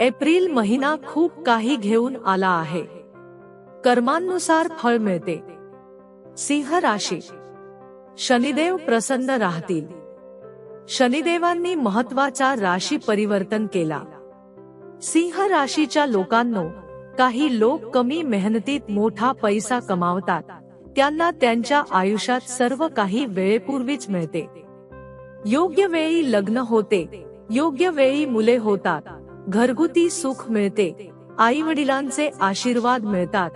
April महिना खूप काही घेऊन आला आहे. कर्मांनुसार फळ मिळते. सिंह राशी. शनिदेव प्रसन्न राहतील. शनिदेवांनी महत्त्वाचा राशी परिवर्तन केला. सिंह राशीच्या लोकांनो काही लोक कमी मेहनतीत मोठा पैसा कमावतात. त्यांना त्यांच्या आयुष्यात सर्व काही वेळेपूर्वीच मिळते. योग्य वेळी लग्न होते. योग्य वेळी मुले होतात. घरगुती सुख मिळते. आई वडिलांचे आशीर्वाद मिळतात.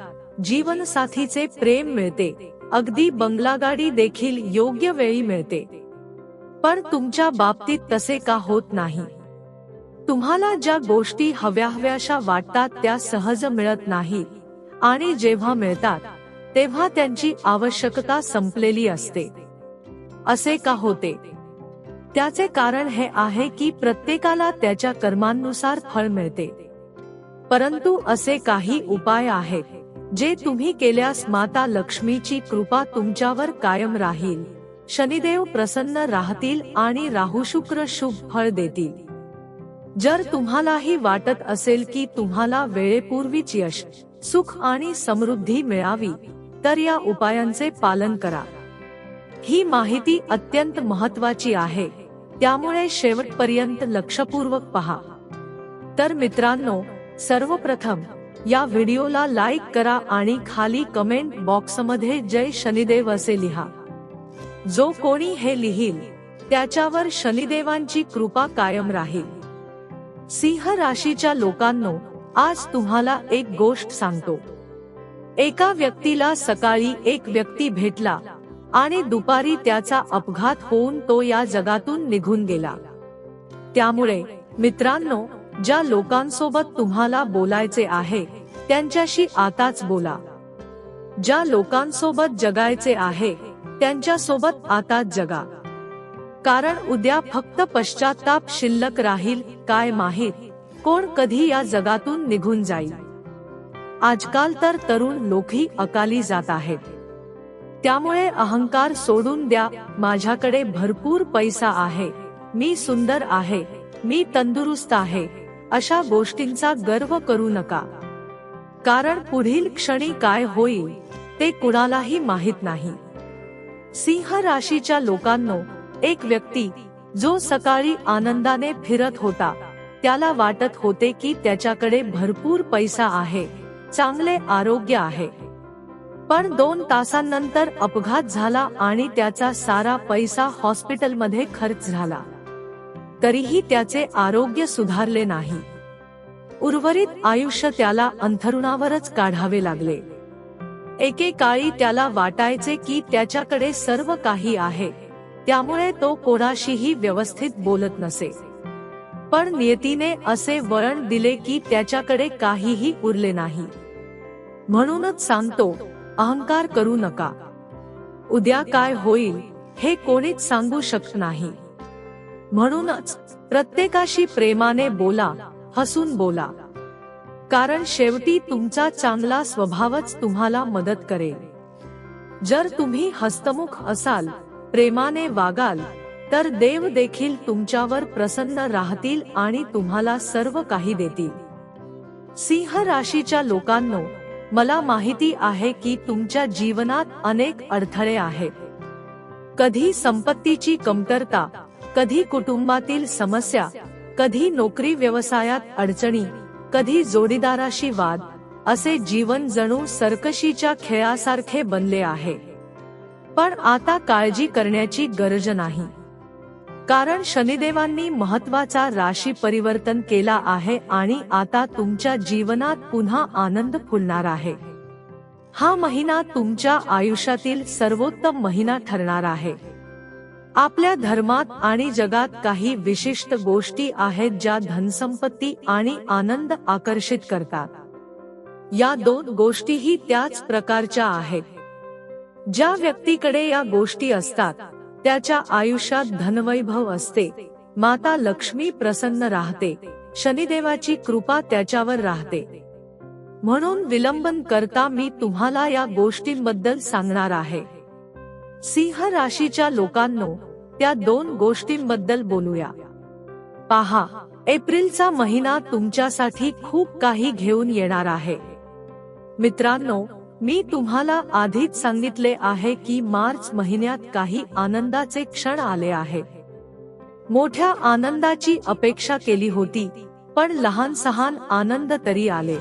जीवनसाथीचे प्रेम मिळते. अगदी बंगला गाडी देखील योग्य वेळी मिळते. पण तुमच्या बाबतीत तसे का होत नाही? तुम्हाला ज्या गोष्टी हव्या हव्याशा वाटतात त्या सहज मिळत नाही आणि जेव्हा मिळतात तेव्हा त्यांची आवश्यकता संपलेली असते. असे का होते? त्याचे कारण हे आहे की प्रत्येकाला त्याच्या कर्मांनुसार फळ मिळते. परंतु असे काही उपाय आहेत जे तुम्ही केल्यास माता लक्ष्मीची कृपा तुमच्यावर कायम राहील. शनिदेव प्रसन्न राहतील आणि राहू शुक्र शुभ फळ देतील. जर तुम्हालाही वाटत असेल की तुम्हाला वेळेपूर्वीच यश सुख आणि समृद्धी मिळावी तर या उपायांचे पालन करा. ही माहिती अत्यंत महत्वाची आहे. त्यामुळे शेवटपर्यंत लक्षपूर्वक पहा. तर मित्रांनो सर्वप्रथम या व्हिडिओला लाईक करा आणि खाली कमेंट बॉक्समध्ये जय शनिदेव असे लिहा. जो कोणी हे लिहील त्याच्यावर शनिदेवांची कृपा कायम राहील. सिंह राशीच्या लोकांनो आज तुम्हाला एक गोष्ट सांगतो. एका व्यक्तीला सकाळी एक व्यक्ती भेटला आणि दुपारी त्याचा अपघात होऊन तो या जगातून निघून गेला. त्यामुळे मित्रांनो ज्या लोकांसोबत तुम्हाला बोलायचे आहे त्यांच्याशी आताच बोला. ज्या लोकांसोबत जगायचे आहे त्यांच्यासोबत आताच जगा. कारण उद्या फक्त पश्चाताप शिल्लक राहील काय माहीत कोण कधी या जगातून निघून जाईल. आजकाल तर तरुण लोकही अकाली जात आहेत. त्यामुळे अहंकार सोडून द्या. माझ्याकडे भरपूर पैसा आहे. मी सुंदर आहे. मी तंदुरुस्त आहे. अशा गोष्टींचा गर्व करू नका. कारण पुढील क्षणी काय होईल ते कुणालाही माहीत नाही. सिंह राशीच्या लोकांनो एक व्यक्ती जो सकाळी आनंदाने फिरत होता त्याला वाटत होते की त्याच्याकडे भरपूर पैसा आहे. चांगले आरोग्य आहे. पण दोन तासांनंतर अपघात झाला आणि त्याचा सारा पैसा हॉस्पिटलमध्ये खर्च झाला. तरीही त्याचे आरोग्य सुधारले नाही. उर्वरित आयुष्य त्याला अंथरुणावरच काढावे लागले. एकेकाळी त्याला वाटायचे की त्याच्याकडे सर्व काही आहे त्यामुळे तो कोणाशीही व्यवस्थित बोलत नसे. पण नियतीने असे वळण दिले की त्याच्याकडे काहीही उरले नाही. म्हणूनच सांगतो अहंकार करू नका. उद्या काय होईल हे कोणीच सांगू शकत नाही. म्हणूनच प्रत्येकाशी प्रेमाने बोला हसून बोला. कारण शेवटी तुमचा चांगला स्वभावच तुम्हाला मदत करेल. जर तुम्ही हस्तमुख असाल प्रेमाने वागाल तर देव देखील तुमच्यावर प्रसन्न राहतील आणि तुम्हाला सर्व काही देतील. सिंह राशीच्या लोकांनो मला माहिती आहे की तुमच्या जीवनात अनेक अडथळे आहेत. कधी संपत्तीची कमतरता कधी कुटुंबातील समस्या कधी नोकरी व्यवसायात अडचणी कधी जोडीदाराशी वाद असे जीवन जणू सरकशीच्या खेळासारखे बनले आहे. पण आता काळजी करण्याची गरज नाही. कारण शनिदेवांनी महत्त्वाचा राशी परिवर्तन केला आहे आणि आता तुमच्या जीवनात पुन्हा आनंद फुलणार आहे. हा महिना तुमच्या आयुष्यातील सर्वोत्तम महिना ठरणार आहे. आपल्या धर्मात आणि जगात काही विशिष्ट गोष्टी आहेत ज्या धनसंपत्ती आणि आनंद आकर्षित करतात. या दोन गोष्टीही त्याच प्रकारच्या आहेत. ज्या व्यक्तीकडे या गोष्टी असतात त्याच्या आयुष्यात धनवैभव असते. माता लक्ष्मी प्रसन्न राहते. शनिदेवाची कृपा त्याच्यावर राहते. म्हणून विलंबन करता मी तुम्हाला या गोष्टींबद्दल सांगणार आहे. सिंह राशीच्या लोकांनो त्या दोन गोष्टींबद्दल बोलूया. पहा एप्रिलचा महिना तुमच्यासाठी खूप काही घेऊन येणार आहे. मित्रांनो मी तुम्हाला आधीच सांगितले आहे की मार्च महिन्यात काही आनंदाचे क्षण आले आहे. मोठ्या आनंदाची अपेक्षा केली होती पण लहान सहान आनंद तरी आले.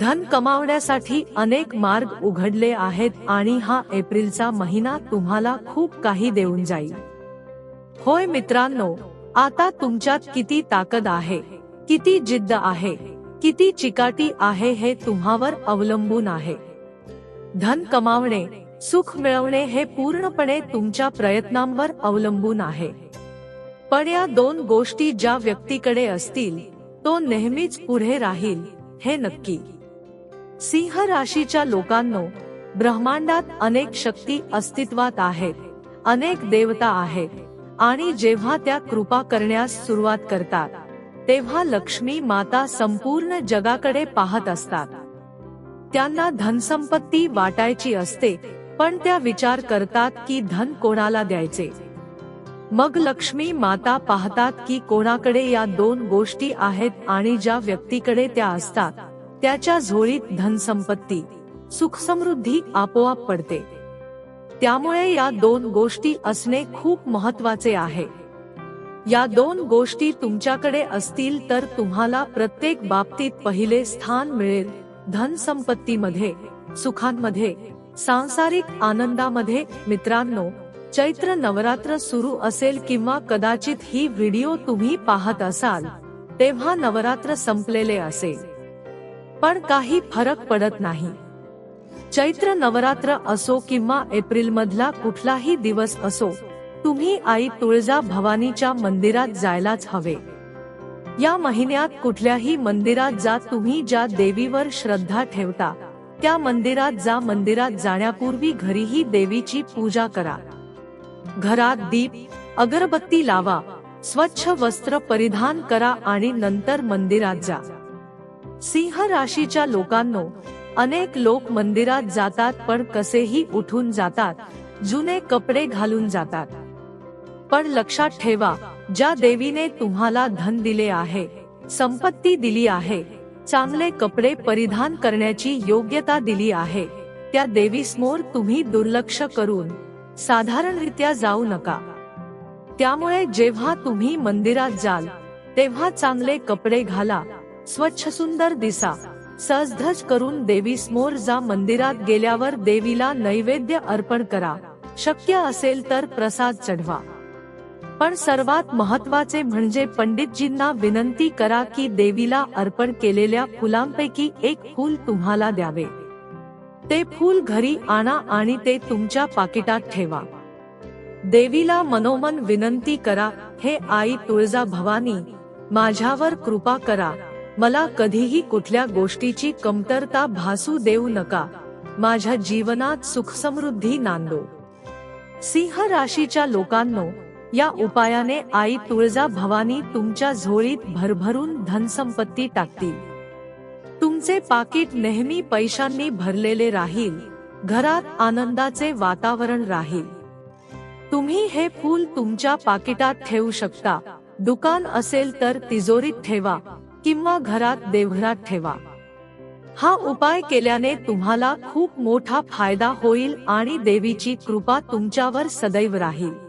धन कमावण्यासाठी अनेक मार्ग उघडले आहेत आणि हा एप्रिलचा महिना तुम्हाला खूप काही देऊन जाईल. होय मित्रांनो आता तुमच्यात किती ताकद आहे किती जिद्द आहे किती चिकाटी आहे हे तुम्हावर अवलंबून आहे. धन कमावणे सुख मिळवणे हे पूर्णपणे तुमच्या प्रयत्नांवर अवलंबून आहे. पण या दोन गोष्टी ज्या व्यक्तीकडे असतील तो नेहमीच पुढे राहील हे नक्की. सिंह राशीच्या लोकांनो ब्रह्मांडात अनेक शक्ती अस्तित्वात आहेत अनेक देवता आहेत आणि जेव्हा त्या कृपा करण्यास सुरुवात करतात तेव्हा लक्ष्मी माता संपूर्ण जगाकडे पाहत असतात. त्यांना धनसंपत्ती वाटायची असते पण त्या विचार करतात की धन कोणाला द्यायचे? मग लक्ष्मी माता पाहतात की कोणाकडे या दोन गोष्टी आहेत आणि ज्या व्यक्तीकडे त्या असतात त्याच्या झोळीत धनसंपत्ती सुखसमृद्धी आपोआप पडते. त्यामुळे या दोन गोष्टी असणे खूप महत्त्वाचे आहे. या दोन गोष्टी तुमच्याकडे असतील तर तुम्हाला प्रत्येक बाबतीत पहिले स्थान मिळेल. धनसंपत्तीमध्ये सुखांमध्ये सांसारिक आनंदामध्ये मित्रांनो चैत्र नवरात्र सुरू असेल किंवा कदाचित ही व्हिडिओ तुम्ही पाहत असाल तेव्हा नवरात्र संपलेले असेल. पण काही फरक पडत नाही. चैत्र नवरात्र असो किंवा एप्रिल मधला कुठलाही दिवस असो तुम्ही आई तुळजा भवानीच्या मंदिरात जायलाच हवे. या महिन्यात कुठल्याही मंदिरात जा तुम्ही ज्या देवीवर श्रद्धा ठेवता त्या मंदिरात जा मंदिरात जाण्यापूर्वी घरीही देवीची पूजा करा. घरात दीप अगरबत्ती लावा स्वच्छ वस्त्र परिधान करा आणि नंतर मंदिरात जा. सिंह राशीच्या लोकांनो अनेक लोक मंदिरात जातात पण कसेही उठून जातात जुने कपडे घालून जातात. पण लक्षात ठेवा ज्या देवीने तुम्हाला धन दिले आहे संपत्ती दिली आहे चांगले कपडे परिधान करण्याची योग्यता दिली आहे त्या देवीसमोर तुम्ही दुर्लक्ष करून साधारणरित्या जाऊ नका. त्यामुळे जेव्हा तुम्ही मंदिरात जाल तेव्हा चांगले कपडे घाला स्वच्छ सुंदर दिसा सहजधज करून देवीसमोर जा मंदिरात गेल्यावर देवीला नैवेद्य अर्पण करा शक्य असेल तर प्रसाद चढवा. पण सर्वात महत्त्वाचे म्हणजे पंडितजींना विनंती करा की देवीला अर्पण केलेल्या फुलांपैकी एक फूल तुम्हाला द्यावे. ते फूल घरी आणा आणि ते तुमच्या पाकिटात ठेवा. देवीला मनोमन विनंती करा हे आई तुळजा भवानी माझ्यावर कृपा करा. मला कधीही कुठल्या गोष्टीची कमतरता भासू देऊ नका. माझ्या जीवनात सुखसमृद्धी नांदो. सिंह राशीच्या लोकांनो या उपायाने आई तुळजा भवानी तुमच्या झोळीत भरभरून धनसंपत्ती टाकतील. तुमचे पाकिट नेहमी पैशांनी भरलेले राहील घरात आनंदाचे वातावरण राहील. तुम्ही हे फूल तुमच्या पाकिटात ठेवू शकता दुकान असेल तर तिजोरीत ठेवा किंवा घरात देवघरात ठेवा. हा उपाय केल्याने तुम्हाला खूप मोठा फायदा होईल आणि देवीची कृपा तुमच्यावर सदैव राहील.